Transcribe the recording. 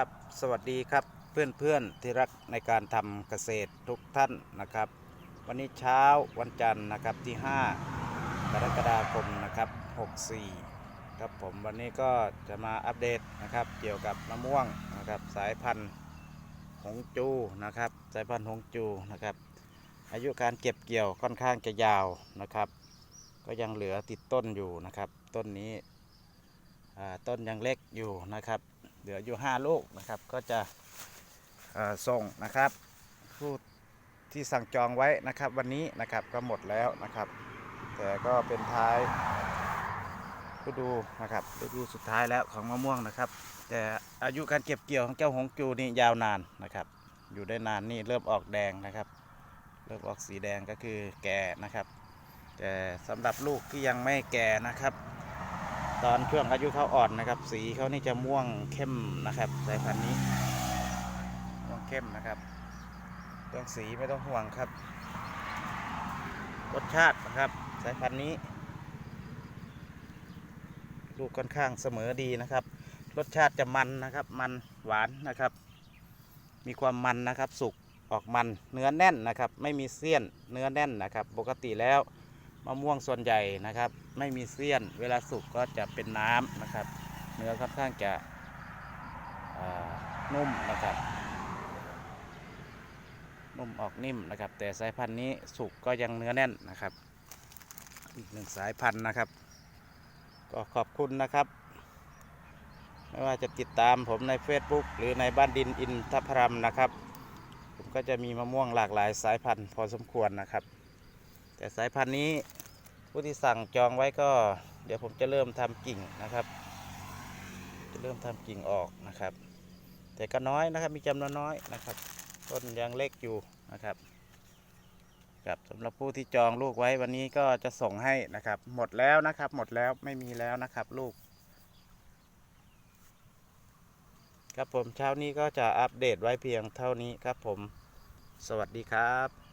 ครับ สวัสดีครับเพื่อนเพื่อนๆที่รักในการทำเกษตรทุกท่านนะครับ วันนี้เช้าวันจันทร์นะครับที่ 5 กรกฎาคมนะครับ 64 ครับผมวันนี้ก็จะมาอัปเดตนะครับเกี่ยวกับมะม่วงนะครับสายพันธุ์หงจูนะครับ สายพันธุ์หงจูนะครับ อายุการเก็บเกี่ยวค่อนข้างจะยาวนะครับ ก็ยังเหลือติดต้นอยู่นะครับ ต้นนี้ต้นยังเล็กอยู่นะครับ เหลืออยู่5ลูกนะครับ ก็จะส่งนะครับ ผู้ที่สั่งจองไว้นะครับ วันนี้นะครับก็หมดแล้วนะครับ แต่ก็เป็นท้ายฤดูนะครับฤดูสุดท้ายแล้วของมะม่วงนะครับ แต่อายุการเก็บเกี่ยวของเจ้าหงจูนี่ยาวนานนะครับ อยู่ได้นานนี่เริ่มออกแดงนะครับ เริ่มออกสีแดงก็คือแก่นะครับ แต่สำหรับลูกที่ยังไม่แก่นะครับ ตอนช่วงอายุเขาอ่อนนะครับ สีเขานี่จะม่วงเข้มนะครับสายพันธุ์นี้ม่วงเข้มนะครับเรื่องสีไม่ต้องห่วงครับรสชาตินะครับ สายพันธุ์นี้ ลูกค่อนข้างเสมอดีนะครับ รสชาติจะมันนะครับ มันหวานนะครับ มีความมันนะครับ สุกออกมันเนื้อแน่นนะครับ ไม่มีเสี้ยนเนื้อแน่นนะครับ ปกติแล้ว มะม่วงส่วนใหญ่นะครับ ไม่มีเสี้ยน เวลาสุกก็จะเป็นน้ำนะครับ เนื้อค่อนข้างจะนุ่มนะครับ นุ่มออกนิ่มนะครับ แต่สายพันธุ์นี้สุกก็ยังเนื้อแน่นนะครับ อีกหนึ่งสายพันธุ์นะครับ ก็ขอบคุณนะครับไม่ว่าจะติดตามผมใน Facebook หรือในบ้านดินอินทพรัมนะครับ ผมก็จะมีมะม่วงหลากหลายสายพันธุ์พอสมควรนะครับ แต่สายพันธุ์นี้ผู้ที่สั่งจองไว้ก็ เดี๋ยวผมจะเริ่มทำกิ่งนะครับ จะเริ่มทำกิ่งออกนะครับ แต่ก็น้อยนะครับมีจำนวนน้อยนะครับ ต้นยังเล็กอยู่นะครับครับสำหรับผู้ที่จองลูกไว้วันนี้ก็จะส่งให้นะครับ หมดแล้วนะครับ หมดแล้วไม่มีแล้วนะครับลูก ครับผมเช้านี้ก็จะอัปเดตไว้เพียงเท่านี้ครับผม สวัสดีครับ